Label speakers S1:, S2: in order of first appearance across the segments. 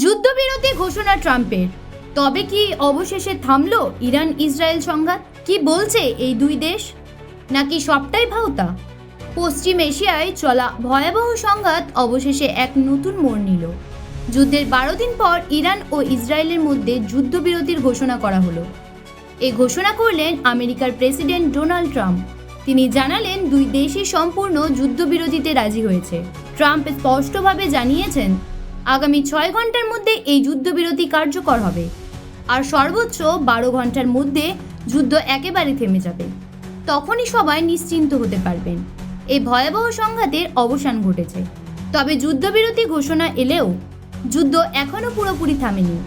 S1: যুদ্ধবিরতি ঘোষণা ট্রাম্পের। তবে কি অবশেষে থামলো ইরান ইসরায়েল সংঘাত? কি বলছে এই দুই দেশ? নাকি সবটাই ভাওতা? পশ্চিম এশিয়ায় চলা ভয়াবহ সংঘাত অবশেষে এক নতুন মোড় নিল। যুদ্ধের বারো দিন পর ইরান ও ইসরায়েলের মধ্যে যুদ্ধবিরতির ঘোষণা করা হলো। এ ঘোষণা করলেন আমেরিকার প্রেসিডেন্ট ডোনাল্ড ট্রাম্প। তিনি জানালেন দুই দেশই সম্পূর্ণ যুদ্ধবিরতিতে রাজি হয়েছে। ট্রাম্প স্পষ্টভাবে জানিয়েছেন আগামী ছয় ঘণ্টার মধ্যে এই যুদ্ধবিরতি কার্যকর হবে। আর সর্বোচ্চ বারো ঘণ্টার মধ্যে যুদ্ধ একেবারে থেমে যাবে। তখনই সবাই নিশ্চিন্ত হতে পারবেন। এই ভয়াবহ সংঘাতের অবসান ঘটেছে। তবে যুদ্ধবিরতি ঘোষণা এলেও যুদ্ধ এখনও পুরোপুরি থামেনি।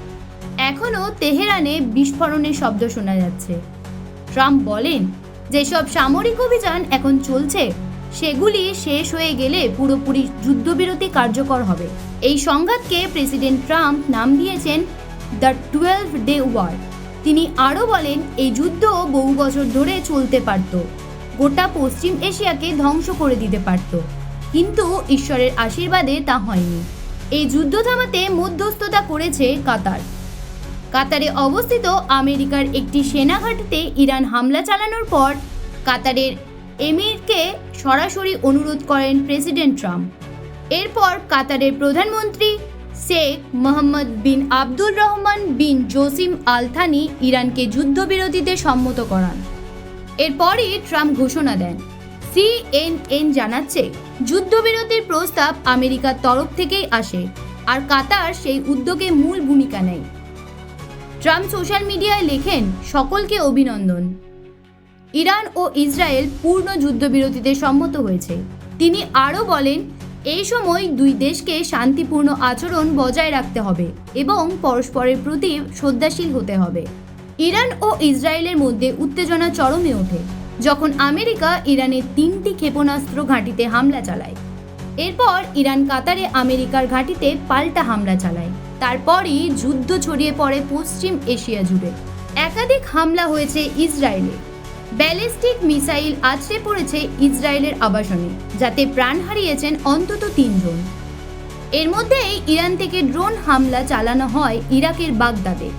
S1: এখনও তেহরানে বিস্ফোরণের শব্দ শোনা যাচ্ছে। ট্রাম্প বলেন, যেসব সামরিক অভিযান এখন চলছে সেগুলি শেষ হয়ে গেলে পুরোপুরি যুদ্ধবিরতি কার্যকর হবে। এই সংঘাতকে প্রেসিডেন্ট ট্রাম্প নাম দিয়েছেন দ্য টুয়েলভ ডে ওয়ার। তিনি আরও বলেন, এই যুদ্ধ বহু বছর ধরে চলতে পারত। গোটা পশ্চিম এশিয়াকে ধ্বংস করে দিতে পারত। কিন্তু ঈশ্বরের আশীর্বাদে তা হয়নি। এই যুদ্ধ থামাতে মধ্যস্থতা করেছে কাতার। কাতারে অবস্থিত আমেরিকার একটি সেনা ঘাঁটিতে ইরান হামলা চালানোর পর কাতারের এমিরকে সরাসরি অনুরোধ করেন প্রেসিডেন্ট ট্রাম্প। এরপর কাতারের প্রধানমন্ত্রী Sheikh Mohammed bin Abdur Rahman bin Jassim Al Thani ইরানকে যুদ্ধবিরতিতে সম্মত করান। এরপরই ট্রাম্প ঘোষণা দেন। সিএনএন জানাচ্ছে, যুদ্ধবিরতির প্রস্তাব আমেরিকার তরফ থেকেই আসে, আর কাতার সেই উদ্যোগে মূল ভূমিকা নেয়। ট্রাম্প সোশ্যাল মিডিয়ায় লেখেন, সকলকে অভিনন্দন। ইরান ও ইসরায়েল পূর্ণ যুদ্ধবিরতিতে সম্মত হয়েছে। তিনি আরও বলেন, এই সময় দুই দেশকে শান্তিপূর্ণ আচরণ বজায় রাখতে হবে এবং পরস্পরের প্রতি শ্রদ্ধাশীল হতে হবে। ইরান ও ইসরায়েলের মধ্যে উত্তেজনা চরমে ওঠে, যখন আমেরিকা ইরানের তিনটি ক্ষেপণাস্ত্র ঘাঁটিতে হামলা চালায়। এরপর ইরান কাতারে আমেরিকার ঘাঁটিতে পাল্টা হামলা চালায়। তারপরই যুদ্ধ ছড়িয়ে পড়ে পশ্চিম এশিয়া জুড়ে। একাধিক হামলা হয়েছে ইসরায়েলে। ব্যালিস্টিক মিসাইল আছড়ে পড়েছে ইসরায়েলের আবাসনে, যাতে প্রাণ হারিয়েছেন অন্তত তিনজন। এর মধ্যেই ইরান থেকে ড্রোন হামলা চালানো হয় ইরাকের বাগদাদে,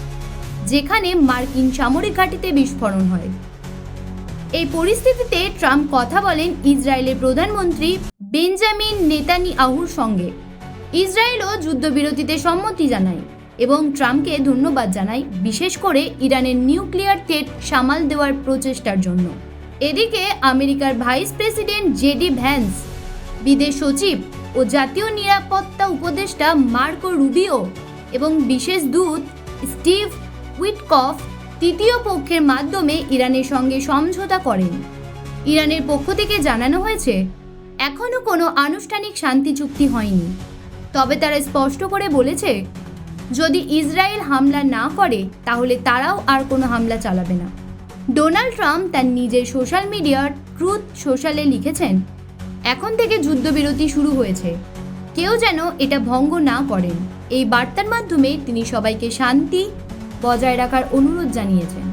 S1: যেখানে মার্কিন সামরিক ঘাঁটিতে বিস্ফোরণ হয়। এই পরিস্থিতিতে ট্রাম্প কথা বলেন ইসরায়েলের প্রধানমন্ত্রী বেঞ্জামিন নেতানি আহুর সঙ্গে। ইসরায়েলও যুদ্ধবিরতিতে সম্মতি জানায়। এবং ট্রাম্পকে ধন্যবাদ জানায় বিশেষ করে ইরানের নিউক্লিয়ার থ্রেট সামাল দেওয়ার প্রচেষ্টার জন্য। এদিকে আমেরিকার ভাইস প্রেসিডেন্ট জেডি ভ্যান্স, বিদেশ সচিব ও জাতীয় নিরাপত্তা উপদেষ্টা মার্কো রুবিও এবং বিশেষ দূত স্টিভ উইটকফ তৃতীয় পক্ষের মাধ্যমে ইরানের সঙ্গে সমঝোতা করেন। ইরানের পক্ষ থেকে জানানো হয়েছে এখনও কোনো আনুষ্ঠানিক শান্তি চুক্তি হয়নি। তবে তারা স্পষ্ট করে বলেছে যদি ইসরায়েল হামলা না করে, তাহলে তারাও আর কোনো হামলা চালাবে না। ডোনাল্ড ট্রাম্প তার নিজের সোশ্যাল মিডিয়ার ট্রুথ সোশ্যালে লিখেছেন, এখন থেকে যুদ্ধবিরতি শুরু হয়েছে। কেউ যেন এটা ভঙ্গ না করেন। এই বার্তার মাধ্যমে তিনি সবাইকে শান্তি বজায় রাখার অনুরোধ জানিয়েছেন।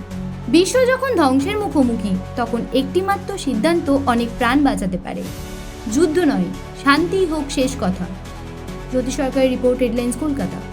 S1: বিশ্ব যখন ধ্বংসের মুখোমুখি, তখন একটিমাত্র সিদ্ধান্ত অনেক প্রাণ বাঁচাতে পারে। যুদ্ধ নয় শান্তি হোক শেষ কথা। জ্যোতি সরকারের রিপোর্ট হেডলাইন্স কলকাতা।